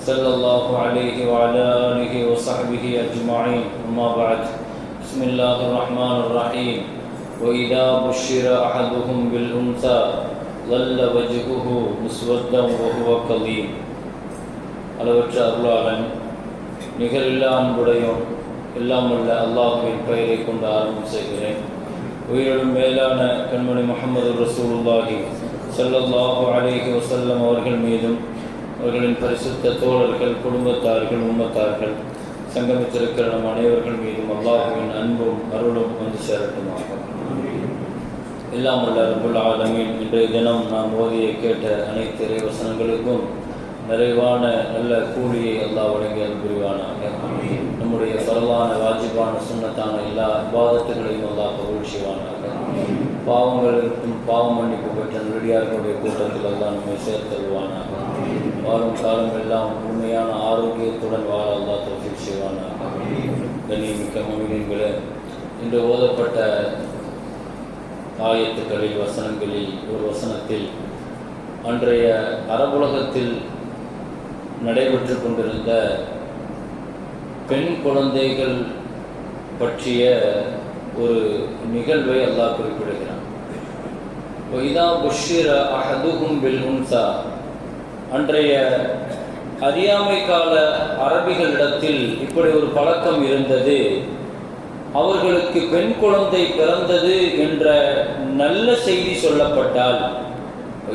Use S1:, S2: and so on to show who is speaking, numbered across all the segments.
S1: صلى الله عليه وعلى آله وصحبه أجمعين أما بعد بسم الله الرحمن الرحيم وإذا بشر أحدهم بالأنثى ظل وجهه مسودا وهو كظيم அளவற்ற அருளாளன் நிகரில்லா அன்புடையோன் எல்லாம் உள்ள அல்லாஹுவின் பெயரை கொண்டு ஆரம்பம் செய்கிறேன் உயிரிலும் மேலான கண்மணி முகமது ரசூலுல்லாஹி ஸல்லல்லாஹு அலைஹி வஸல்லம் அவர்கள் மீதும் அவர்களின் பரிசுத்த தோழர்கள் குடும்பத்தார்கள் உம்மத்தார்கள் சங்கமித்திருக்கிற நம் அனைவர்கள் மீதும் அல்லாஹுவின் அன்பும் அருளும் வந்து சேரட்டுமாக. எல்லாம் உள்ள ரபுல் ஆலமீன். இன்றைய தினம் நாம் ஓதிய கேட்ட அனைத்து இறைவசனங்களுக்கும் நிறைவான நல்ல கூலியை எல்லா வழங்கி புரிவானாக. நம்முடைய பரவான வாஜிபான சுண்ணத்தான எல்லா விவாதத்துகளையும் எல்லா கபூல் செய்வானாக. பாவங்களுக்கும் பாவம் மன்னிப்பு பெற்ற நெடியார்களுடைய கூட்டத்தில் எல்லாம் நம்மை சேர்த்தல்வானாக வாழும் காலம் எல்லாம் உண்மையான ஆரோக்கியத்துடன் வாழ அல்லாஹ் தோஃபிக் செய்வானாக. கண்ணியமிக்க இன்று ஓதப்பட்ட ஆயத்துக்களில் வசனங்களில் ஒரு வசனத்தில் அன்றைய அரபுலகத்தில் நடைபெற்று கொண்டிருந்த பெண் குழந்தைகள் பற்றிய ஒரு நிகழ்வை அல்லாஹ் குறிப்பிடுகிறான். இதா புஷிர அஹதுகும் பில் உன்சா அன்றைய அறியாமை கால அரபிகளிடத்தில் இப்படி ஒரு பழக்கம் இருந்தது. அவர்களுக்கு பெண் குழந்தை பிறந்தது என்ற நல்ல செய்தி சொல்லப்பட்டால்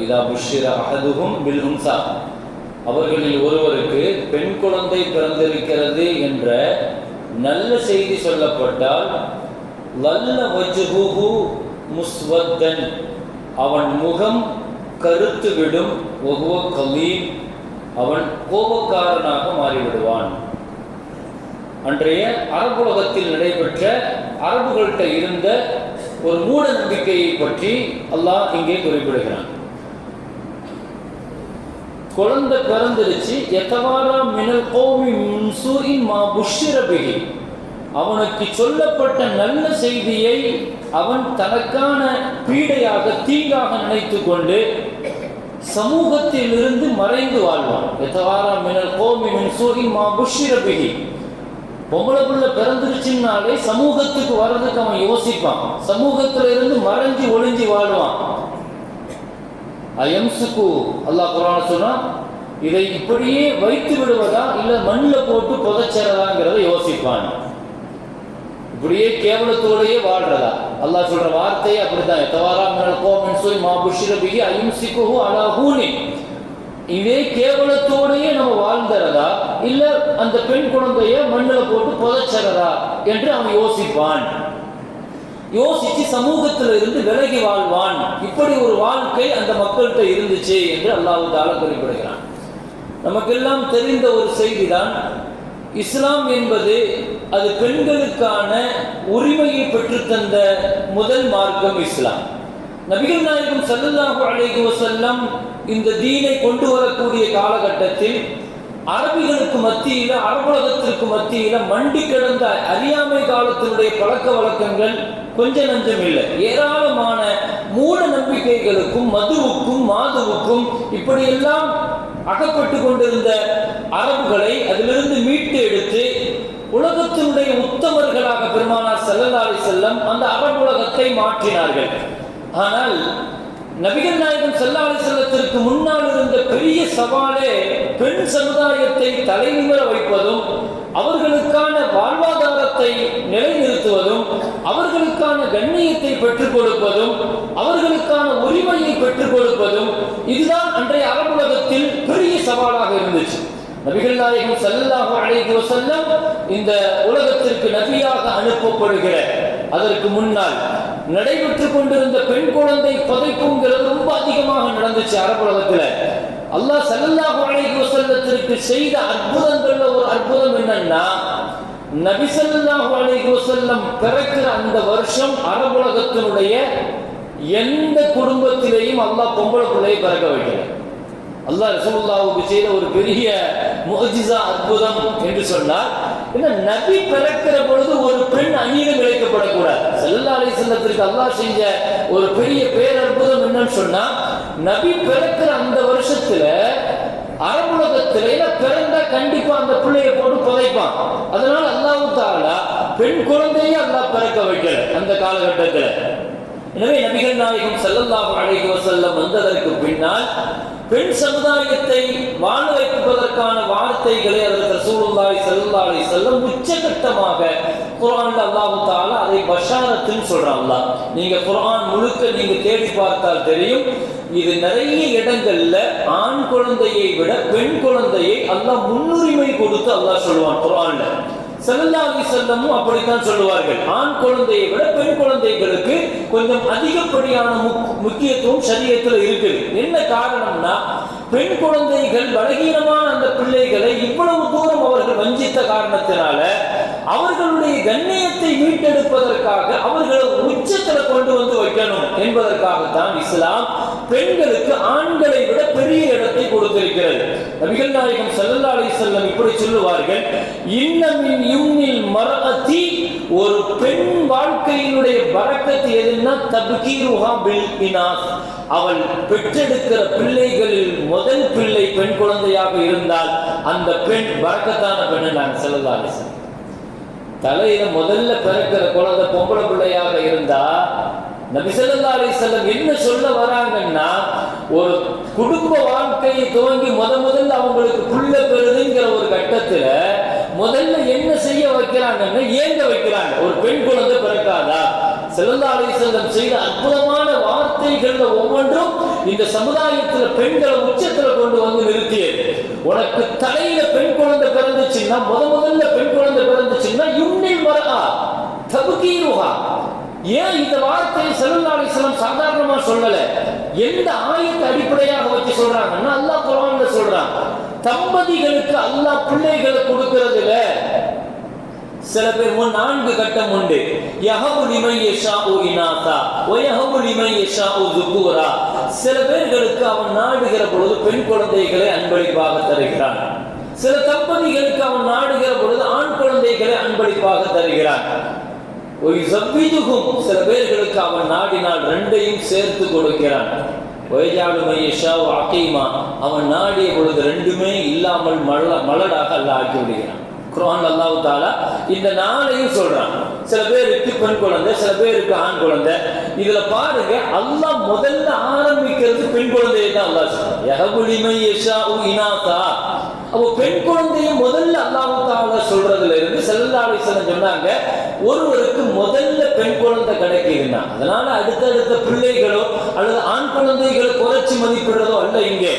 S1: இதா புஷிர அஹதுகும் பில் அவர்களில் ஒருவருக்கு பெண் குழந்தை பிறந்திருக்கிறது என்ற நல்ல செய்தி சொல்லப்பட்டால் லல்ல வஜ்ஹுஹு முஸ்வத்தன். அவன் முகம் கருத்து விடும் ஒகுவ கலீம். அவன் கோபக்காரனாக மாறிவிடுவான். அன்றைய அரபுலகத்தில் நடைபெற்ற அரபுகள்கிட்ட இருந்த ஒரு மூட நம்பிக்கையை பற்றி அல்லாஹ் இங்கே குறிப்பிடுகிறான். குழந்தை பிறந்துருச்சு. எத்தவாரா மினல் கோவி முன்சூரின் மா புஷ்ரபிகி அவனுக்கு சொல்லப்பட்ட நல்ல செய்தியை அவன் தனக்கான பீடையாக தீங்காக நினைத்து கொண்டு சமூகத்தில் இருந்து மறைந்து வாழ்வான். எத்தவாரா மினல் கோமி முன்சூரின் மா புஷ்ரபிகி பொம்பளை புள்ள பிறந்துருச்சுன்னாலே சமூகத்துக்கு வர்றதுக்கு அவன் யோசிப்பான். சமூகத்துல இருந்து மறைஞ்சு ஒளிஞ்சு வாழ்வான். அயம்சுக்கு அல்லாஹ் குரான் சொன்னா இதை இப்படியே வைத்து விடுவதா இல்ல மண்ணில் போட்டு புதைச்சிடலாங்கிறத யோசிப்பான். இப்படியே கேவலத்தோடையே வாழ்றதா? அல்லாஹ் சொல்ற வார்த்தையே அப்படித்தான். எத்தவாரா மினல் சொல்லி மா புஷ்ரபிகி அயம்சிக்கு அலா இதே கேவலத்தோடையே நம்ம வாழ்ந்துறதா? இல்ல அந்த பெண் குழந்தைய மண்ணில் போட்டு புதைச்சறதா என்று அவன் யோசிப்பான். யோசிச்சு சமூகத்தில் இருந்து விலகி வாழ்வான். இப்படி ஒரு வாழ்க்கை அந்த மக்கள்கிட்ட இருந்துச்சு என்று அல்லாஹு தால குறிப்பிடுகிறான். நமக்கெல்லாம் தெரிந்த ஒரு செய்திதான் இஸ்லாம் என்பது அது பெண்களுக்கான உரிமையை பெற்றுத்தந்த முதல் மார்க்கம் இஸ்லாம். நபிகள் நாயகம் சல்லுல்லாஹு அலைஹி வசல்லம் இந்த தீனை கொண்டு வரக்கூடிய காலகட்டத்தில் அரபிகளுக்கு மத்தியில் அரபுலகத்திற்கு மத்தியில் மண்டி கிடந்த அறியாமை காலத்தினுடைய பழக்க வழக்கங்கள் கொஞ்ச நஞ்சம் இல்லை. ஏராளமான மூட நம்பிக்கைகளுக்கும் மதுவுக்கும் மாதுவுக்கும் இப்படியெல்லாம் அகப்பட்டு கொண்டிருந்த அரபுகளை அதிலிருந்து மீட்டு எடுத்து உலகத்தினுடைய உத்தமர்களாக பெருமானார் செல்லலாரி செல்லம் அந்த அரபுலகத்தை மாற்றினார்கள். ஆனால் நபிகள் நாயகம் செல்லாலை செல்லத்திற்கு முன்னால் இருந்த பெரிய சவாலே பெண் சமுதாயத்தை தலைநிமிர வைப்பதும் அவர்களுக்கான வாழ்வாதாரத்தை நிலைநிறுத்துவதும் அவர்களுக்கான கண்ணியத்தை பெற்றுக் கொடுப்பதும் அவர்களுக்கான உரிமையை பெற்றுக் கொடுப்பதும் இதுதான் அன்றைய அரபுலகத்தில் பெரிய சவாலாக இருந்துச்சு. நபிகள் நாயகம் ஸல்லல்லாஹு அலைஹி வசல்லம் இந்த உலகத்திற்கு நபியாக அனுப்பப்படுகிற அதற்கு முன்னால் நடைபெற்று கொண்டிருந்த பெண் குழந்தை பதைப்புங்கிறது ரொம்ப அதிகமாக நடந்துச்சு அரபுலகத்துல அல்லாஹ் ஸல்லல்லாஹு அலைஹி வசல்லத்திற்கு செய்த அற்புதங்கள்ல என்னன்னா நபிசல்லாஹு அலைஹி வசல்லம் பிறக்கிற அந்த வருஷம் அரபுலகத்தினுடைய எந்த குடும்பத்திலேயும் அல்லாஹ் பொம்பளை பிள்ளையை பிறக்க வைக்கல. அல்லாஹ் ரசூலுல்லாஹுக்கு செய்த ஒரு பெரிய முஅஜிசா அற்புதம் என்று சொன்னார் என்ன நபி பிறக்கிற பொழுது ஒரு பெண் அநீதம் இழைக்கப்படக்கூடாது. செல்லா அலை செல்லத்திற்கு அல்லாஹ் செஞ்ச ஒரு பெரிய பேரற்புதம் என்னன்னு சொன்னா நபி பிறக்கிற அந்த வருஷத்துல அரபுலகத்துல பிறந்தா கண்டிப்பா அந்த பிள்ளையை போட்டு புதைப்பான். அதனால அல்லாஹ் தாலா பெண் குழந்தையே அல்லாஹ் பிறக்க வைக்கல அந்த காலகட்டத்துல. எனவே நபிகள் நாயகம் ஸல்லல்லாஹு அலைஹி வஸல்லம் வந்ததற்கு பின்னால் பெண் சமுதாயத்தை வாழ வைப்பதற்கான வார்த்தைகளை அதற்கு ரசூலுல்லாஹி ஸல்லல்லாஹு அலைஹி வஸல்லம் உச்சகட்டமாக குர்ஆன்ல அல்லாஹ் தஆலா அதை பஷாரத்துன்னு சொல்றான் அல்லாஹ். நீங்க குர்ஆன் முழுக்க நீங்க தேடி பார்த்தால் தெரியும் இது நிறைய இடங்கள்ல ஆண் குழந்தையை விட பெண் குழந்தையை அல்லாஹ் முன்னுரிமை கொடுத்து அல்லாஹ் சொல்லுவான் குர்ஆன்ல. செல்லல்லாஹி செல்லமும் அப்படித்தான் சொல்லுவார்கள். ஆண் குழந்தையை விட பெண் குழந்தைகளுக்கு கொஞ்சம் அதிகப்படியான முக்கியத்துவம் சரீரத்தில் இருக்குது. என்ன காரணம்னா பெண் குழந்தைகள் பலகீனமான அந்த பிள்ளைகளை இவ்வளவு தூரம் அவர்கள் வஞ்சித்த காரணத்தினால அவர்களுடைய கண்ணியத்தை மீட்டெடுப்பதற்காக அவர்களை உச்சத்தில் கொண்டு வந்து வைக்கணும் என்பதற்காகத்தான் இஸ்லாம் பெண்களுக்கு ஆண்களை விட பெரிய இடத்தை கொடுத்திருக்கிறது. நபிகள் நாயகம் ஸல்லல்லாஹு அலி செல்லம் இப்படி சொல்லுவார்கள் இன்னமின் யும்னில் மரஅதி ஒரு பெண் வாழ்க்கையினுடைய பரக்கத்து எதுன்னா தப்கீருஹா பில் இனாஸ். அவள் பெற்றெடுக்கிற பிள்ளைகளில் முதல் பிள்ளை பெண் குழந்தையாக இருந்தால் அந்த பெண் வழக்கத்தான பெண் நான் செல்லல்லா அலி தலையில முதல்ல பிறக்கிற குழந்தை பொம்பளை பிள்ளையாக இருந்தா நபி ஸல்லல்லாஹு அலைஹி என்ன சொல்ல வராங்கன்னா ஒரு குடும்ப வாழ்க்கையை துவங்கி முத முதல்ல அவங்களுக்கு புள்ள பெறுதுங்கிற ஒரு கட்டத்துல முதல்ல என்ன செய்ய வைக்கிறாங்கன்னா ஏங்க வைக்கிறாங்க. ஒரு பெண் குழந்தை பிறக்காதா? ஸல்லல்லாஹு அலி செல்லம் செய்த அற்புதமான வார்த்தைகள்ல ஒவ்வொன்றும் இந்த சமுதாயத்துல பெண்களை உச்சத்துல கொண்டு வந்து நிறுத்தியது. உனக்கு தலையில பெண் குழந்தை பிறந்துச்சுன்னா முத முதல்ல பெண் குழந்தை பிறந்துச்சுன்னா யும்னில் மரா தபுகீருஹா. ஏன் இந்த வார்த்தையை ஸல்லல்லாஹு அலைஹி சாதாரணமா சொல்லல? எந்த ஆயத்தை அடிப்படையாக வச்சு சொல்றாங்கன்னா அல்லாஹ் குர்ஆன்ல சொல்றான் தம்பதிகளுக்கு அல்லாஹ் பிள்ளைகளை கொடுக்கறதுல சில பேர் நான்கு கட்டம் உண்டு. யஹபு லிமை யஷா ஓ இனாதா ஓ யஹபு லிமை யஷா ஓ ذுகூரா சில பேர்களுக்கு அவன் நாடுகிற பொழுது பெண் குழந்தைகளை அன்பளிப்பாக தருகிறான். சில தம்பதிகளுக்கு அவன் நாடுகிற பொழுது ஆண் குழந்தைகளை அன்பளிப்பாக தருகிறான். சில பேர்களுக்கு அவன் நாடினால் ரெண்டையும் சேர்த்து கொடுக்கிறான். ஒய்ஜாடு மையஷா அகீமா அவன் நாடிய பொழுது ரெண்டுமே இல்லாமல் மல மலடாக அல்ல ஆக்கி விடுகிறான். குரான் அல்லாஹ் தாலா இந்த நாளையும் சொல்றான். சில பேருக்கு பெண் குழந்தை சில பேருக்கு ஆண் குழந்தை. இதுல பாருங்க அல்லாஹ் முதல்ல ஆரம்பிக்கிறது பெண் குழந்தையை தான் அல்லாஹ் சொல்றான். யஹபுலிமை யஷா இனாதா அப்போ பெண் குழந்தையை முதல்ல அல்லாஹ் தாலா சொல்றதுல இருந்து சொன்னாங்க ஒருவருக்கு முதல்ல பெண் குழந்தை கிடைக்குதுன்னா அதனால அடுத்தடுத்த பிள்ளைகளோ அல்லது ஆண் குழந்தைகளை குறைச்சி மதிப்பிடுறதோ அல்ல இங்கே.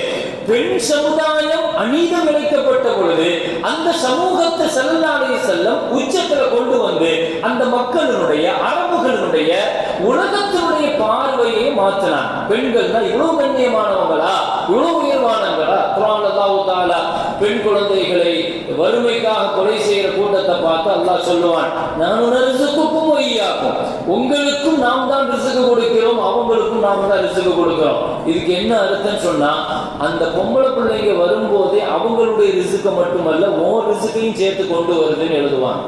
S1: பெண் சமுதாயம் அநீதம் இழைக்கப்பட்ட பொழுது அந்த சமூகத்தை செல்லாடைய செல்லம் உச்சத்துல கொண்டு வந்து அந்த மக்களினுடைய அரபுகளினுடைய உலகத்தினுடைய பார்வையை மாற்றினான் பெண்கள்னா இவ்வளவு கண்ணியமானவங்களா? இவ்வளவு உயர்வானவங்களா? குரான் அல்லாஹ் தாலா பெண் குழந்தைகளை வறுமைக்காக கொலை செய்யற கூட்டத்தை பார்த்து அல்லாஹ் சொல்லுவான் நான் ரிசுக்குக்கும் ஒய்யாக்கும் உங்களுக்கும் நாம் தான் ரிசுக்கு கொடுக்கிறோம் அவங்களுக்கும் நாம் தான் ரிசுக்கு கொடுக்கிறோம். இதுக்கு என்ன அர்த்தம் சொன்னா அந்த பொம்பளை பிள்ளைங்க வரும்போதே அவங்களுடைய ரிசுக்கை மட்டுமல்ல ஓ ரிசுக்கையும் சேர்த்து கொண்டு வருதுன்னு எழுதுவான்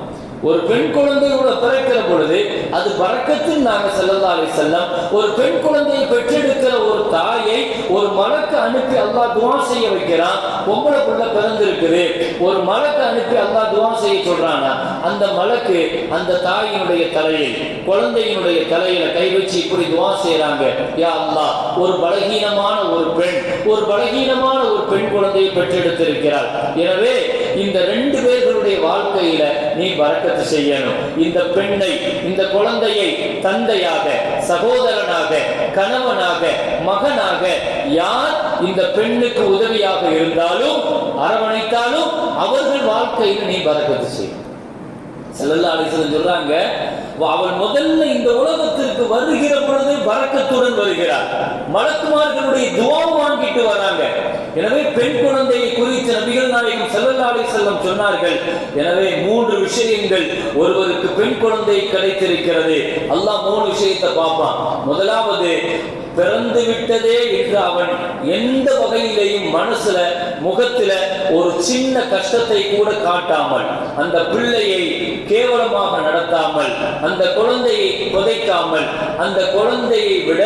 S1: ஒரு பெண் குழந்தையோட பிறக்கிற பொழுது அது பறக்கத்தில் நாங்கள் ஸல்லல்லாஹு செல்லம் ஒரு பெண் குழந்தையை பெற்றெடுக்கிற ஒரு தாயை ஒரு மலக்கு அனுப்பி அல்லாஹ் துவா செய்ய வைக்கிறான் பொம்பளை புள்ள பிறந்திருக்குது ஒரு மலக்கு அனுப்பி அல்லாஹ் துவா செய்ய சொல்றானா? அந்த மலக்கு அந்த தாயினுடைய தலையில் குழந்தையினுடைய தலையில கை வச்சு இப்படி துவா செய்யறாங்க யா அல்லா ஒரு பலகீனமான ஒரு பெண் ஒரு பலகீனமான ஒரு பெண் குழந்தையை பெற்றெடுத்திருக்கிறார் எனவே இந்த ரெண்டு பேர்களுடைய வாழ்க்கையில நீ பறக்கத்து செய்யணும். இந்த பெண்ணை இந்த குழந்தையை தந்தையாக சகோதரனாக கணவனாக மகனாக யார் இந்த பெண்ணுக்கு உதவியாக இருந்தாலும் அரவணைத்தாலும் அவர்கள் வாழ்க்கையில் நீ பறக்கத்து செய்யணும். செல்லல்லா அலிசலம் சொல்றாங்க அவன் முதல்ல இந்த உலகத்திற்கு வருகிற பொழுது வரக்கத்துடன் வருகிறார் மலக்குமார்களுடைய துவா வாங்கிட்டு வராங்க. எனவே பெண் குழந்தையை குறித்து நபிகள் நாயகம் செல்லல்லா அலிசல்லம் சொன்னார்கள். எனவே மூன்று விஷயங்கள் ஒருவருக்கு பெண் குழந்தை கிடைத்திருக்கிறது. அல்லாஹ் மூணு விஷயத்தை பார்ப்பான். முதலாவது பிறந்து விட்டதே என்று அவன் எந்த வகையிலையும் மனசுல முகத்துல ஒரு சின்ன கஷ்டத்தை கூட காட்டாமல் அந்த பிள்ளையை கேவலமாக நடத்தாமல் அந்த குழந்தையை புதைக்காமல் அந்த குழந்தையை விட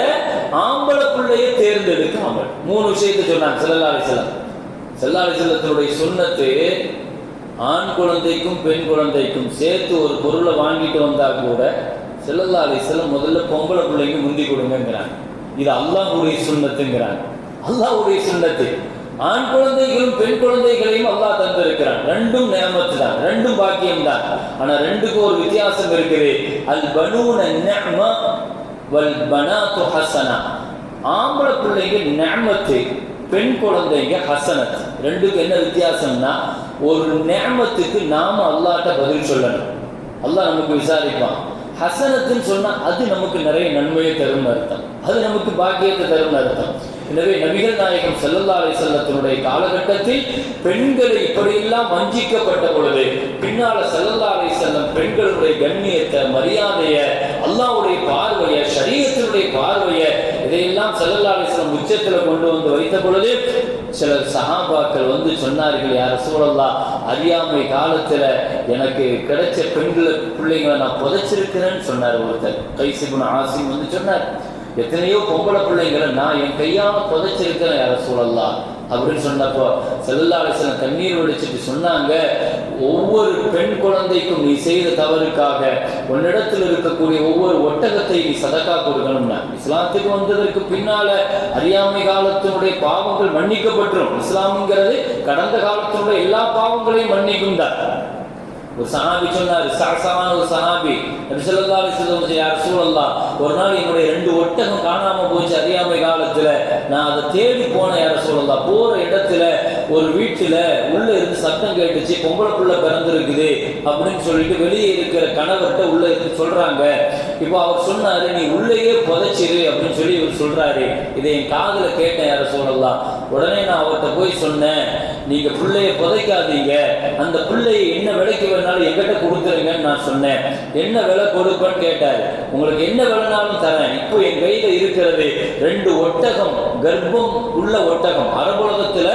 S1: ஆம்பளை பிள்ளையை தேர்ந்தெடுக்காமல். மூணு விஷயத்தை சொன்னாங்க செல்லல்லாரி செல்லம் செல்லாரி செல்லத்தினுடைய சுண்ணத்து ஆண் குழந்தைக்கும் பெண் குழந்தைக்கும் சேர்த்து ஒரு பொருளை வாங்கிட்டு வந்தா கூட செல்லல்லாரி செல்லம் முதல்ல பொம்பளை பிள்ளைக்கு முந்தி கொடுங்கிறாங்க இது அல்லாஹ்வுடைய சுண்ணத்துங்கிறாங்க. அல்லாஹ்வுடைய சுண்ணத்து. ஆண் குழந்தைகளும் பெண் குழந்தைகளையும் அல்லாஹ் தந்திருக்கிறான். ரெண்டும் நேமத்து தான் ரெண்டும் பாக்கியம் தான் ஆனா ரெண்டுக்கும் ஒரு வித்தியாசம் இருக்குது. அல் பனூன நேம வல் பனாத்து ஹசனா. ஆம்பளை பிள்ளைங்க நேமத்து பெண் குழந்தைங்க ஹசனத். ரெண்டுக்கும் என்ன வித்தியாசம்னா ஒரு நேமத்துக்கு நாம அல்லாட்ட பதில் சொல்லணும். அல்லாஹ் நமக்கு விசாரிப்பான். ஹசனத்துன்னு சொன்னா அது நமக்கு நிறைய நன்மையை தரும் அர்த்தம். அது நமக்கு பாக்கியத்தை தரும் அர்த்தம். எனவே நபிகள் நாயகம் செல்லல்லா அலை செல்லத்தினுடைய காலகட்டத்தில் பெண்களை இப்படியெல்லாம் வஞ்சிக்கப்பட்ட பொழுது பின்னால செல்லல்லா அலை செல்லம் பெண்களுடைய கண்ணியத்தை மரியாதைய அல்லாவுடைய பார்வைய சரீரத்தினுடைய பார்வைய இதையெல்லாம் செல்லல்லா அலை செல்லம் உச்சத்துல கொண்டு வந்து வைத்த பொழுது சில சகாபாக்கள் வந்து சொன்னார்கள் யார சூழல்லா அறியாமை காலத்துல எனக்கு கிடைச்ச பெண்களை பிள்ளைங்களை நான் புதைச்சிருக்கிறேன்னு சொன்னார் ஒருத்தர். கைசிகுண ஆசிம் வந்து சொன்னார். எத்தனையோ பொம்பளை பிள்ளைங்களை நான் என் கையாம புதைச்சிருக்கிறேன் யார சூழல்லா அப்படின்னு சொன்னப்போ செல்லாலசன கண்ணீர் வடிச்சிட்டு சொன்னாங்க ஒவ்வொரு பெண் குழந்தைக்கும் நீ செய்த தவறுக்காக உன்னிடத்தில் இருக்கக்கூடிய ஒவ்வொரு ஒட்டகத்தை நீ சதக்கா கொடுக்கணும்னா இஸ்லாத்துக்கு வந்ததற்கு பின்னால அறியாமை காலத்தினுடைய பாவங்கள் மன்னிக்கப்பட்டுரும். இஸ்லாம்ங்கிறது கடந்த காலத்தினுடைய எல்லா பாவங்களையும் மன்னிக்கும் தான். ஒரு சஹாபி சொன்னார் சரசமான ஒரு சஹாபி. நபிசல்லா அலிஸ்லம் யார் சூழல்லா ஒரு நாள் என்னுடைய ரெண்டு ஒட்டகம் காணாம போச்சு அறியாமை காலத்துல. நான் அதை தேடி போனேன் யார சூழல்லா போற இடத்துல ஒரு வீட்டுல உள்ள இருந்து சத்தம் கேட்டுச்சு பொம்பளை புள்ள பிறந்திருக்குது அப்படின்னு சொல்லிட்டு வெளியே இருக்கிற கணவர்கிட்ட உள்ள இருந்து சொல்றாங்க. இப்போ அவர் சொன்னாரு நீ உள்ளேயே புதைச்சிரு அப்படின்னு சொல்லி இவர் சொல்றாரு. இதை என் காதல கேட்டேன் யார சொல்லலாம் உடனே நான் அவர்கிட்ட போய் சொன்னேன் நீங்க பிள்ளைய புதைக்காதீங்க. அந்த பிள்ளையை என்ன விலைக்கு வேணாலும் எங்கிட்ட கொடுத்துருங்கன்னு நான் சொன்னேன். என்ன விலை கொடுப்பேன்னு கேட்டாரு. உங்களுக்கு என்ன விலைனாலும் தரேன். இப்போ என் கையில இருக்கிறது ரெண்டு ஒட்டகம் கர்ப்பம் உள்ள ஒட்டகம். அரபுலகத்துல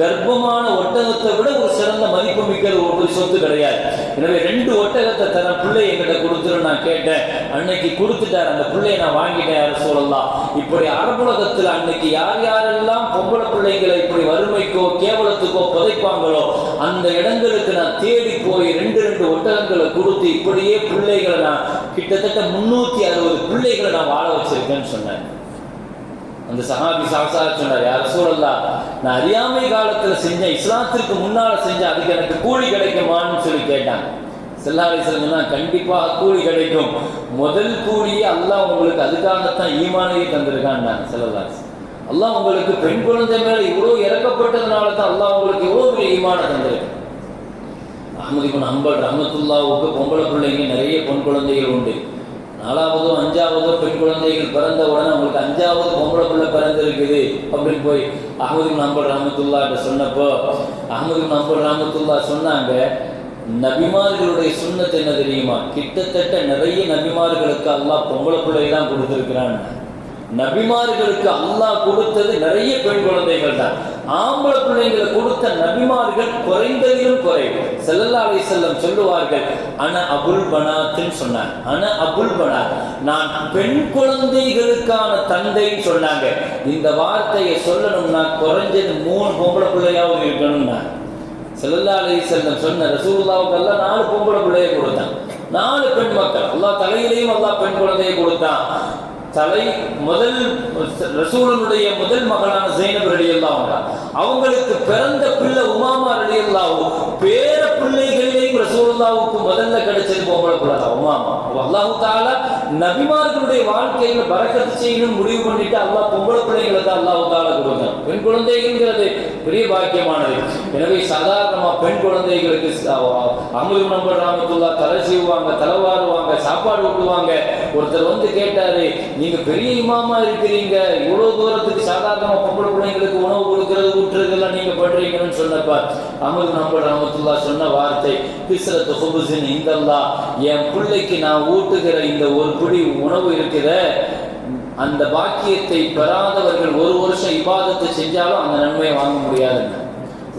S1: கர்ப்பமான ஒட்டகத்தை விட ஒரு சிறந்த மதிப்பு மிக்க ஒரு சொத்து கிடையாது. எனவே ரெண்டு ஒட்டகத்தை தர பிள்ளை என்கிட்ட கொடுத்துரு நான் கேட்டேன். அன்னைக்கு கொடுத்துட்டார். அந்த பிள்ளையை நான் வாங்கிட்டேன் யார சொல்லலாம் இப்படி அரபுலகத்தில் அன்னைக்கு யார் யாரெல்லாம் பொம்பளை பிள்ளைங்களை இப்படி வறுமைக்கோ கேவலத்துக்கோ புதைப்பாங்களோ அந்த இடங்களுக்கு நான் தேடி போய் ரெண்டு ரெண்டு ஒட்டகங்களை கொடுத்து இப்படியே பிள்ளைகளை நான் கிட்டத்தட்ட முன்னூத்தி அறுபது பிள்ளைகளை நான் வாழ வச்சிருக்கேன்னு சொன்னேன். அந்த சஹாபி சாசா சொன்னார் யார் சூழல்லா நான் அறியாமை காலத்துல செஞ்சேன் இஸ்லாத்திற்கு முன்னால செஞ்சேன் அதுக்கு எனக்கு கூலி கிடைக்குமான்னு சொல்லி கேட்டாங்க. செல்லாரி சொன்னா கண்டிப்பாக கூலி கிடைக்கும். முதல் கூலியே அல்லாஹ் உங்களுக்கு அதுக்காகத்தான் ஈமானையே தந்திருக்கான்னு செல்லல்லாஸ் அல்லாஹ் உங்களுக்கு பெண் குழந்தை மேல இவ்வளோ இறக்கப்பட்டதுனால தான் அல்லாஹ் உங்களுக்கு இவ்வளோ பெரிய ஈமான தந்திருக்கு. அஹமது இபன் அம்பல் ரஹமத்துல்லாவுக்கு பொம்பளை பிள்ளைங்க நிறைய பொன் குழந்தைகள் உண்டு. நாலாவதோ அஞ்சாவதோ பெண் குழந்தைகள் பிறந்த உடனே அவங்களுக்கு அஞ்சாவது பொம்பளை பிள்ளை பிறந்திருக்குது அப்படின்னு போய் அகமது நம்பர் ராமத்துல்லா சொன்னப்போ அகமது நம்பர் ராமத்துல்லா சொன்னாங்க நபிமார்களுடைய சுண்ணத்து என்ன தெரியுமா? கிட்டத்தட்ட நிறைய நபிமார்களுக்கு அல்லாஹ் பொம்பளை பிள்ளை தான் கொடுத்துருக்கிறான். நபிமார்களுக்கு அல்லாஹ் கொடுத்தது நிறைய பெண் குழந்தைகள் தான். ஆம்பளை பிள்ளைங்களை கொடுத்த நபிமார்கள் குறைந்ததிலும் குறைவு செல்லல்லா அலை செல்லம் சொல்லுவார்கள் அன அபுல் பனாத்துன்னு சொன்னாங்க. அன அபுல் பனாத். நான் பெண் குழந்தைகளுக்கான தந்தைன்னு சொன்னாங்க. இந்த வார்த்தையை சொல்லணும்னா குறைஞ்சது மூணு பொம்பளை பிள்ளையாவும் இருக்கணும்னா. செல்லல்லா அலை செல்லம் சொன்ன ரசூல்லாவுக்கு எல்லாம் நாலு பொம்பளை பிள்ளையை கொடுத்தான். நாலு பெண் மக்கள். எல்லா தலையிலையும் அல்லாஹ் பெண் குழந்தையை கொடுத்தான். தலை முதல் ரசூலனுடைய முதல் மகளான ஜெயினப் ரடி அவங்களுக்கு பிறந்த பிள்ளை உமாமா ரடி பேர பிள்ளைகளையும் ரசூல் ரசூலுல்லாவுக்கு முதல்ல கிடைச்சது போகல கூடாது உமாமா அல்லாஹு தாலா நபிமார்களுடைய வாழ்க்கையில பறக்கத்து செய்யணும் முடிவு பண்ணிட்டு அல்லாஹ் பொம்பளை பிள்ளைங்களை தான் அல்லாஹு தாலா பெண் குழந்தைங்கிறது பெரிய பாக்கியமானது. எனவே சாதாரணமாக பெண் குழந்தைகளுக்கு அமுது நம்பர் ராமத்துல்லா தலை செய்வாங்க தலைவாருவாங்க சாப்பாடு ஊட்டுவாங்க. ஒருத்தர் வந்து கேட்டாரு நீங்க பெரிய இமாமா இருக்கிறீங்க. இவ்வளவு தூரத்துக்கு சாதாரணமா பொம்பளை பிள்ளைங்களுக்கு உணவு கொடுக்கறது ஊற்றுறதெல்லாம் நீங்க பண்றீங்கன்னு சொன்னப்ப அமுது நம்பர் ராமத்துல்லா சொன்ன வார்த்தை பிஸ்ரத்து ஹுபுசின் இந்தல்லா என் பிள்ளைக்கு நான் ஊட்டுகிற இந்த ஒரு பிடி உணவு இருக்குத அந்த பாக்கியத்தை பெறாதவர்கள் ஒரு வருஷம் இபாதத்தை செஞ்சாலும் அந்த நன்மையை வாங்க முடியாதுங்க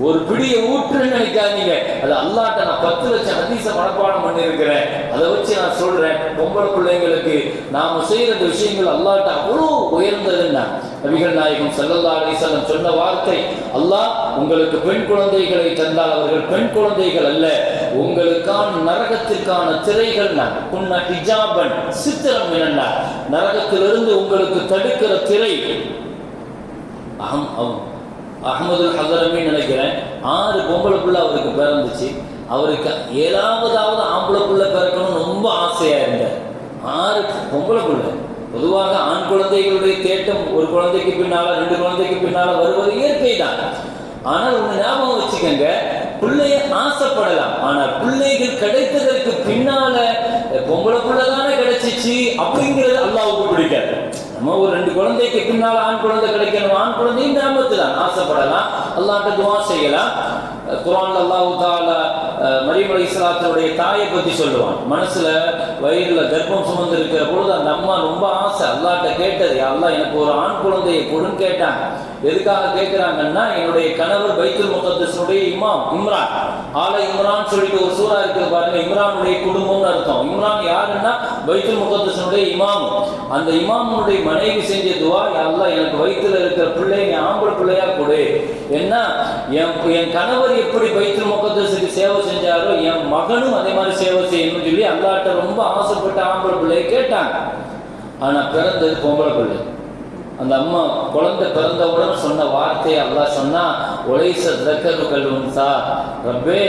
S1: ஒரு பிடிய ஊற்றுன்னு நினைக்காதீங்க. அது அல்லாட்ட நான் பத்து லட்சம் அதிச மனப்பாடம் பண்ணியிருக்கிறேன். அதை வச்சு நான் சொல்றேன். பொம்பளை பிள்ளைங்களுக்கு நாம செய்யற இந்த விஷயங்கள் அல்லாட்ட அவ்வளோ உயர்ந்ததுன்னா நபிகள் நாயகம் செல்லல்லா அலிசல்லம் சொன்ன வார்த்தை அல்லாஹ் உங்களுக்கு பெண் குழந்தைகளை தந்தால் அவர்கள் பெண் குழந்தைகள் அல்ல. உங்களுக்கான நரகத்திற்கான திரைகள் உன்ன ஹிஜாபன் சித்திரம் என்னன்னா நரகத்திலிருந்து உங்களுக்கு தடுக்கிற திரை. அகம் அம் அகமது ஹசரமே நினைக்கிறேன் ஆறு பொம்பளை பிள்ளை அவருக்கு பிறந்துச்சு. அவருக்கு ஏழாவதாவது ஆம்பளை புள்ள பிறக்கணும்னு ரொம்ப ஆசையா இருந்தார். ஆறு பொம்பளை புள்ள பொதுவாக ஆண் குழந்தைகளுடைய தேட்டம் ஒரு குழந்தைக்கு பின்னால ரெண்டு குழந்தைக்கு பின்னால வருவது இயற்கை தான் ஆனால் ஒண்ணு ஞாபகம் வச்சுக்கோங்க பிள்ளைய ஆசைப்படலாம். ஆனால் பிள்ளைகள் கிடைத்ததற்கு பின்னால பொம்பளை பிள்ளை தானே கிடைச்சிச்சு? அப்படிங்கிறது அல்லாவுக்கு பிடிக்காது நம்ம ஒரு ரெண்டு குழந்தைக்கு பின்னால் ஆண் குழந்தை கிடைக்கணும். ஆண் குழந்தையும் கிராமத்து ஆசைப்படலாம். அல்லாட்ட துவா செய்யலாம். குரான் அல்லாஹு தாலா அலி இஸ்லாத்தினுடைய தாயை பத்தி சொல்லுவான். மனசுல வயிறுல கர்ப்பம் சுமந்து இருக்கிற பொழுது அந்த அம்மா ரொம்ப ஆசை. அல்லாட்ட கேட்டது அல்லா எனக்கு ஒரு ஆண் குழந்தையை கொடுன்னு கேட்டாங்க. எதுக்காக கேட்கிறாங்கன்னா என்னுடைய கணவர் பைத்துல் முகத்தனுடைய இமாம் இம்ரான். ஆல இம்ரான் சொல்லிட்டு ஒரு சூறா இருக்கு பாருங்க இம்ரானுடைய குடும்பம்னு அர்த்தம். இம்ரான் யாருன்னா பைத்துல் முகத்தனுடைய இமாம். அந்த இமாமனுடைய மனைவி செஞ்ச துவா அல்லா எனக்கு வயிற்றுல இருக்கிற பிள்ளை நீ ஆம்பளை பிள்ளையா கொடு. என்ன என் என் கணவர் எப்படி வயிற்று முகத்தரசுக்கு சேவை செஞ்சாரோ என் மகனும் அதே மாதிரி சேவை செய்யணும்னு சொல்லி அல்லாட்ட ரொம்ப ஆசைப்பட்ட ஆம்பளை பிள்ளையை கேட்டாங்க. ஆனா பிறந்தது பொம்பளை பிள்ளை. அந்த அம்மா குழந்தை பிறந்தவுடன் சொன்ன வார்த்தையை அல்லா சொன்னா ஒலைச தக்கரு கல்வன்சா ரப்பே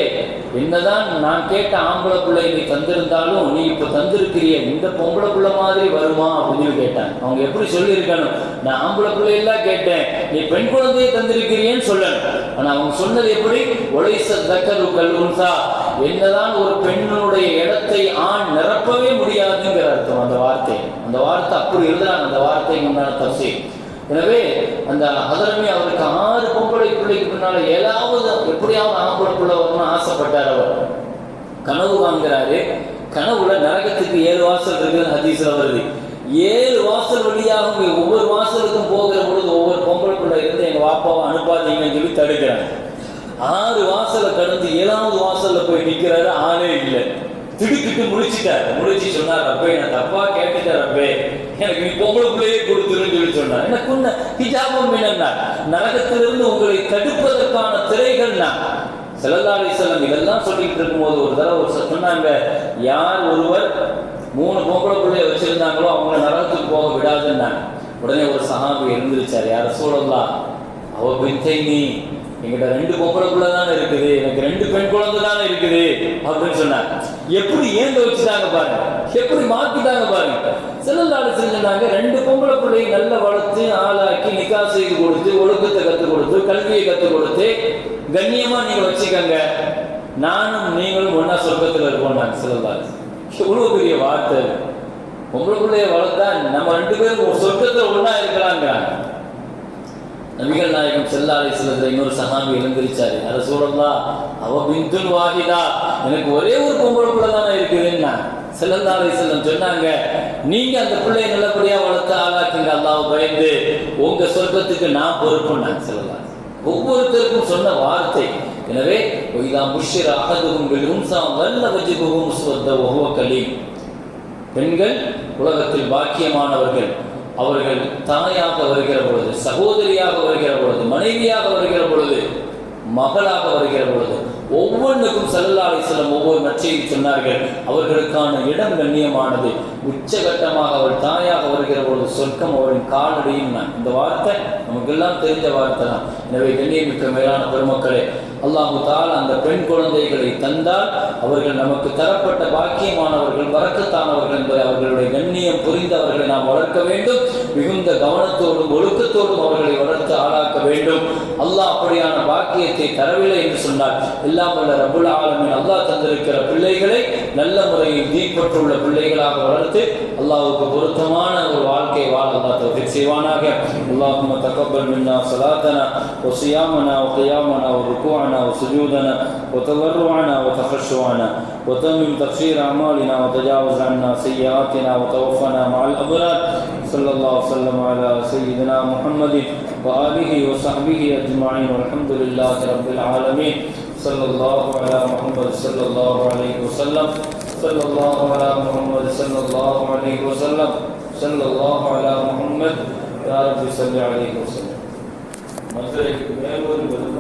S1: என்னதான் நான் கேட்ட ஆம்பளை பிள்ளை நீ தந்திருந்தாலும் நீ இப்போ தந்திருக்கிறிய இந்த பொம்பளை பிள்ளை மாதிரி வருமா? அப்படின்னு கேட்டாங்க. அவங்க எப்படி சொல்லியிருக்கணும்? நான் ஆம்பளை பிள்ளை எல்லாம் கேட்டேன் நீ பெண் குழந்தையை தந்திருக்கிறியன்னு சொல்லணும். ஆனால் அவங்க சொன்னது எப்படி? ஒலைச தக்கரு கல்வன்சா என்னதான் ஒரு பெண்ணுடைய இடத்தை ஆண் நிரப்பவே முடியாதுங்கிற அர்த்தம் அந்த வார்த்தை. அந்த வார்த்தை அப்படி எழுதுறாங்க அந்த வார்த்தை உண்டான தசை எனவே அந்த அதரமே அவருக்கு ஆறு பொம்பளை பிள்ளைக்கு பின்னால ஏதாவது எப்படியாவது ஆம்பளைக்குள்ள வரணும்னு ஆசைப்பட்டார் அவர். கனவு காண்கிறாரு. கனவுல நரகத்துக்கு ஏழு வாசல் இருக்குன்னு ஹதீஸ்ல வருது. ஏழு வாசல் வழியாக ஒவ்வொரு வாசலுக்கும் போகிற பொழுது ஒவ்வொரு பொம்பளை பிள்ளை இருந்து எங்க வாப்பாவை அனுப்பாதீங்கன்னு சொல்லி தடுக்கிறாங்க. ஆறு வாசல கடந்து ஏழாவது வாசல்ல போய் நிக்கிறாரு ஆளே இல்லை. திடுக்கிட்டு முடிச்சுட்டாரு முடிச்சு சொன்னார் ரப்பே நான் தப்பா கேட்டுட்டார் ரப்பே. எனக்கு நீ பொம்பளை பிள்ளையே கொடுத்துருன்னு சொல்லி சொன்னார். எனக்கு உன்ன ஹிஜாபம் என்னன்னா நரகத்திலிருந்து உங்களை தடுப்பதற்கான திரைகள் நான் செல்லல்லாடி செல்லம் இதெல்லாம் சொல்லிட்டு இருக்கும்போது ஒரு தடவை ஒரு சொன்னாங்க யார் ஒருவர் மூணு பொம்பளை வச்சிருந்தாங்களோ அவங்கள நரகத்துக்கு போக விடாதுன்னாங்க. உடனே ஒரு சஹாபி எழுந்திருச்சார் யார சூழல்லாம் அவ பித்தை நீ எங்கிட்ட ரெண்டு பொம்பளை பிள்ளை தானே இருக்குது? எனக்கு ரெண்டு பெண் குழந்தை தானே இருக்குது? அப்படின்னு சொன்னாங்க எப்படி ஏந்த வச்சுட்டாங்க பாருங்க. எப்படி மாத்திட்டாங்க பாருங்க. செல்லல்லாடு செஞ்சாங்க ரெண்டு பொம்பளை பிள்ளையை நல்லா வளர்த்து ஆளாக்கி நிக்கா செய்து கொடுத்து ஒழுக்கத்தை கற்றுக் கொடுத்து கல்வியை கற்றுக் கொடுத்து கண்ணியமா நீங்க வச்சுக்கோங்க. நானும் நீங்களும் ஒன்னா சொர்க்கத்தில் இருப்போம் சில செல்லல்லாடு இவ்வளவு பெரிய வார்த்தை. பொம்பளை பிள்ளைய வளர்த்தா நம்ம ரெண்டு பேரும் ஒரு சொர்க்கத்தில் ஒன்னா இருக்கலாங்கிறாங்க. நபிகள் நாயகம் செல்லாலை சிலத்துல இன்னொரு சகாமி எழுந்திருச்சாரு. அதை சூழல்லா அவ பிந்துல் வாகிதா எனக்கு ஒரே ஒரு பொம்பளை பிள்ளை தானே இருக்குதுன்னா? செல்லந்தாலை செல்லம் சொன்னாங்க நீங்க அந்த பிள்ளையை நல்லபடியா வளர்த்து ஆளாக்குங்க. அல்லாஹ் பயந்து உங்க சொர்க்கத்துக்கு நான் பொறுப்புன்னாங்க செல்லலாம் ஒவ்வொருத்தருக்கும் சொன்ன வார்த்தை. எனவே ஒய்தா முஷிர் அகதுகும் உன்சா வல்ல வஜிபுகும் சுவத்த ஒவ்வொரு கலீம். பெண்கள் உலகத்தில் பாக்கியமானவர்கள். அவர்கள் தாயாக வருகிற பொழுது சகோதரியாக வருகிற பொழுது மனைவியாக வருகிற பொழுது மகளாக வருகிற பொழுது ஒவ்வொன்றுக்கும் செல்லலாலை செல்லும் ஒவ்வொரு நச்சையும் சொன்னார்கள். அவர்களுக்கான இடம் கண்ணியமானது. உச்சகட்டமாக அவள் தாயாக வருகிற பொழுது சொர்க்கம் அவரின் காலடியும் நான். இந்த வார்த்தை நமக்கெல்லாம் தெரிஞ்ச வார்த்தை தான். எனவே கண்ணியமிக்க மேலான பெருமக்களே அல்லாஹு தால் அந்த பெண் குழந்தைகளை தந்தால் அவர்கள் நமக்கு தரப்பட்ட பாக்கியமானவர்கள் வரக்கத்தானவர்கள் என்பதை அவர்களுடைய கண்ணியம் புரிந்தவர்களை நாம் வளர்க்க வேண்டும். மிகுந்த கவனத்தோடும் ஒழுக்கத்தோடும் அவர்களை வளர்த்து ஆளாக்க வேண்டும். அல்லாஹ் அப்படியான பாக்கியத்தை தரவில்லை என்று சொன்னால் எல்லாம் வல்ல ரபுல் ஆலமின். அல்லாஹ் தந்திருக்கிற பிள்ளைகளை நல்ல முறையில் தீப்பற்றுள்ள பிள்ளைகளாக வளர்த்து அல்லாஹ்வுக்கு பொருத்தமான ஒரு வாழ்க்கை வாழ அல்லாஹ் தௌஃபீக் செய்வானாக اللهم تقبل منا صلاتنا وصيامنا وقيامنا وركوعنا وسجودنا وتضرعنا وتخشعنا وتمم تقصير اعمالنا وتجاوز عنا سيئاتنا وتوفنا مع الابرار صلى الله وسلم على سيدنا محمد واله وصحبه اجمعين والحمد لله رب العالمين صلى الله على محمد صلى الله عليه وسلم صلى الله على محمد صلى الله عليه وسلم. صلى الله على محمد. يا رب صل عليه وسلم. मंजर एक मैल और बदल